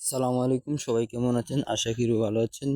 আসসালামু আলাইকুম, সবাই কেমন আছেন? আশা করি ভালো আছেন।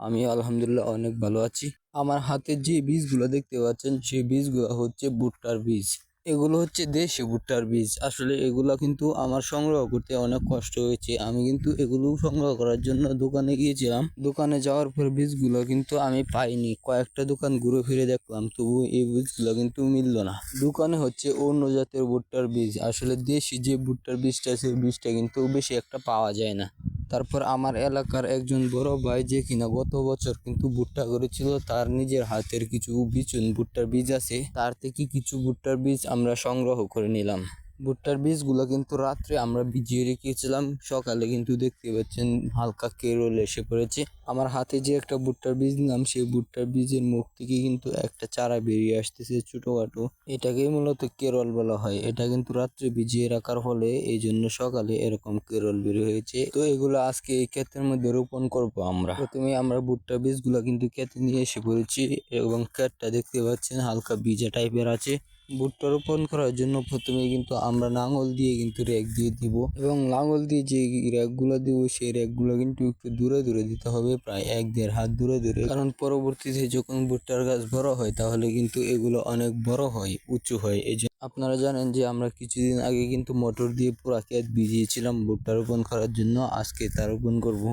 আমি আলহামদুলিল্লাহ অনেক ভালো আছি। আমার হাতে যে বীজগুলো দেখতে পাচ্ছেন, সেই বীজগুলো হচ্ছে ভুট্টার বীজ। এগুলো হচ্ছে দেশি ভুট্টার বীজ। আসলে এগুলো কিন্তু আমার সংগ্রহ করতে অনেক কষ্ট হয়েছে। আমি কিন্তু এগুলো সংগ্রহ করার জন্য দোকানে গিয়েছিলাম। দোকানে যাওয়ার পর বীজগুলো কিন্তু আমি পাইনি। কয়েকটা দোকান ঘুরে ফিরে দেখলাম, তবু এই বীজগুলো কিন্তু মিলল না। দোকানে হচ্ছে অন্য জাতের ভুট্টার বীজ। আসলে দেশি যে ভুট্টার বীজটা, সেই বীজটা কিন্তু বেশি একটা পাওয়া যায় না। তারপর আমার এলাকার একজন বড় ভাই যে কিনা গত বছর কিন্তু ভুট্টা করেছিল, তার নিজের হাতের কিছু বিচুন, ভুট্টার বীজ আছে, তার থেকে কিছু ভুট্টার বীজ আমরা সংগ্রহ করে নিলাম। ভুট্টার বীজগুলো কিন্তু রাত্রে আমরা ভিজিয়ে রেখেছিলাম। সকালে কিন্তু দেখতে পাচ্ছেন হালকা কেরল এসে পড়েছে। আমার হাতে যে একটা ভুট্টার বীজ নিলাম, সেই ভুট্টার বীজের মুখ থেকে কিন্তু একটা চারা বেরিয়ে আসতেছে ছোটখাটো। এটাকেই মূলত কেরল বলা হয়। এটা কিন্তু রাত্রে ভিজিয়ে রাখার ফলে এই জন্য সকালে এরকম কেরল বের হয়েছে। তো এগুলো আজকে এই ক্ষেতের মধ্যে রোপণ করব আমরা। প্রথমে আমরা ভুট্টা বীজগুলো কিন্তু ক্ষেতে নিয়ে এসে পড়েছি এবং ক্ষেতটা দেখতে পাচ্ছেন হালকা ভিজা টাইপের আছে। ভুট্টা রোপণ করার জন্য প্রথমে কিন্তু আমরা লাঙল দিয়ে কিন্তু রেক দিয়ে দিব এবং লাঙল দিয়ে যে রেকগুলো দিব, সেই রেকগুলো কিন্তু একটু দূরে দূরে দিতে হবে, প্রায় এক দেড় হাত দূরে দূরে। কারণ পরবর্তীতে যখন ভুট্টার গাছ বড় হয়, তাহলে কিন্তু এগুলো অনেক বড় হয়, উঁচু হয়। এই আপনারা জানেন যে আমরা কিছুদিন আগে কিন্তু মোটর দিয়ে পুরা ক্ষেত ভিজিয়েছিলাম ভুট্টা রোপণ করার জন্য, আজকে তা রোপণ করব।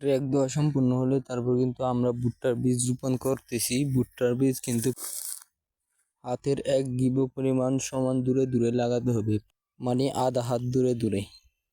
রেক দেওয়া সম্পূর্ণ হলে তারপর কিন্তু আমরা ভুট্টার বীজ রোপণ করতেছি। ভুট্টার বীজ কিন্তু হাতের এক গিবো পরিমাণ সমান দূরে দূরে লাগাতে হবে। মানে আধা হাত দূরে দূরে।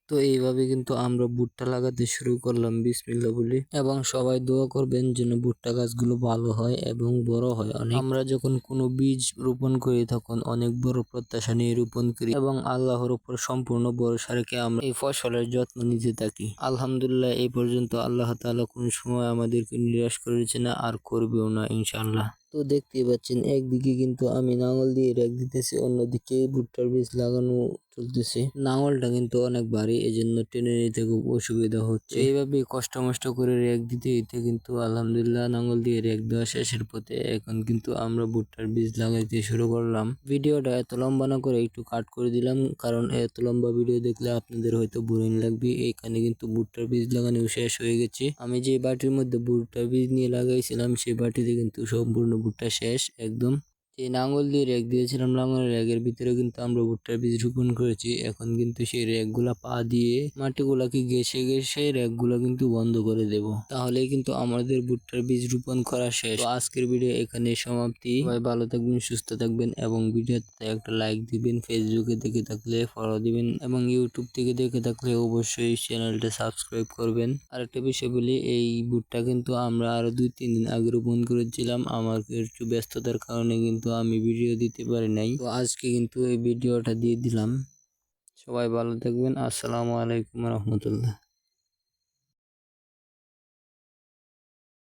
তো এইভাবে কিন্তু আমরা ভুট্টা লাগাতে শুরু করলাম বিসমিল্লা বলে। এবং সবাই দোয়া করবেন যেন ভুট্টা গাছগুলো ভালো হয় এবং বড় হয়। অনেক আমরা যখন কোনো বীজ রোপণ করি তখন অনেক বড় প্রত্যাশা নিয়ে রোপণ করি এবং আল্লাহর উপর সম্পূর্ণ ভরসা রেখে আমরা এই ফসলের যত্ন নিতে থাকি। আলহামদুলিল্লাহ, এই পর্যন্ত আল্লাহ তাআলা কোন সময় আমাদেরকে নিরাশ করেছে না, আর করবেও না ইনশাআল্লাহ। তো দেখতেই পাচ্ছেন, একদিকে কিন্তু আমি নাঙল দিয়ে রেক দিতেছি, অন্যদিকে ভুট্টার বীজ লাগানো চলতেছে। নাঙলটা কিন্তু অনেক ভারী এই জন্য টেনে নিতে খুব অসুবিধা হচ্ছে। এইভাবে কষ্ট মষ্ট করে রেক দিতে দিতে কিন্তু আলহামদুলিল্লাহ নাঙল দিয়ে রেক দেওয়া শেষের পথে এখন কিন্তু আমরা ভুট্টার বীজ লাগাইতে শুরু করলাম। ভিডিওটা এত লম্বা না করে একটু কাট করে দিলাম, কারণ এত লম্বা ভিডিও দেখলে আপনাদের হয়তো বোরিং লাগবে। এখানে কিন্তু ভুট্টার বীজ লাগানো শেষ হয়ে গেছে। আমি যে বাটির মধ্যে ভুট্টার বীজ নিয়ে লাগাইছিলাম সেই বাটিতে কিন্তু সম্পূর্ণ ভুট্টা শেষ একদম যে নাঙ্গল দিয়ে রেক দিয়েছিলাম লাঙ্গলের রেগের ভিতরে কিন্তু আমরা ভুট্টার বীজ রোপণ করেছি। এখন কিন্তু সেই রেকগুলা পা দিয়ে মাটিগুলাকে ঘেসে ঘেসে রেকগুলো কিন্তু বন্ধ করে দেব। তাহলে কিন্তু আমাদের ভুট্টার বীজ রোপণ করা শেষ। আজকের ভিডিও এখানে সমাপ্তি। সবাই ভালো থাকবেন, সুস্থ থাকবেন এবং ভিডিওতে একটা লাইক দিবেন। ফেসবুকে দেখে থাকলে ফলো দিবেন এবং ইউটিউব থেকে দেখে থাকলে অবশ্যই চ্যানেলটা সাবস্ক্রাইব করবেন। আরেকটা বিষয় বলি, এই ভুট্টা কিন্তু আমরা আরও দুই, তিন দিন আগে রোপণ করেছিলাম। আমার একটু ব্যস্ততার কারণে কিন্তু আমি ভিডিও দিতে পারি নাই। তো আজকে কিন্তু এই ভিডিওটা দিয়ে দিলাম। সবাই ভালো থাকবেন। আসসালামু আলাইকুম রহমতুল্লাহ।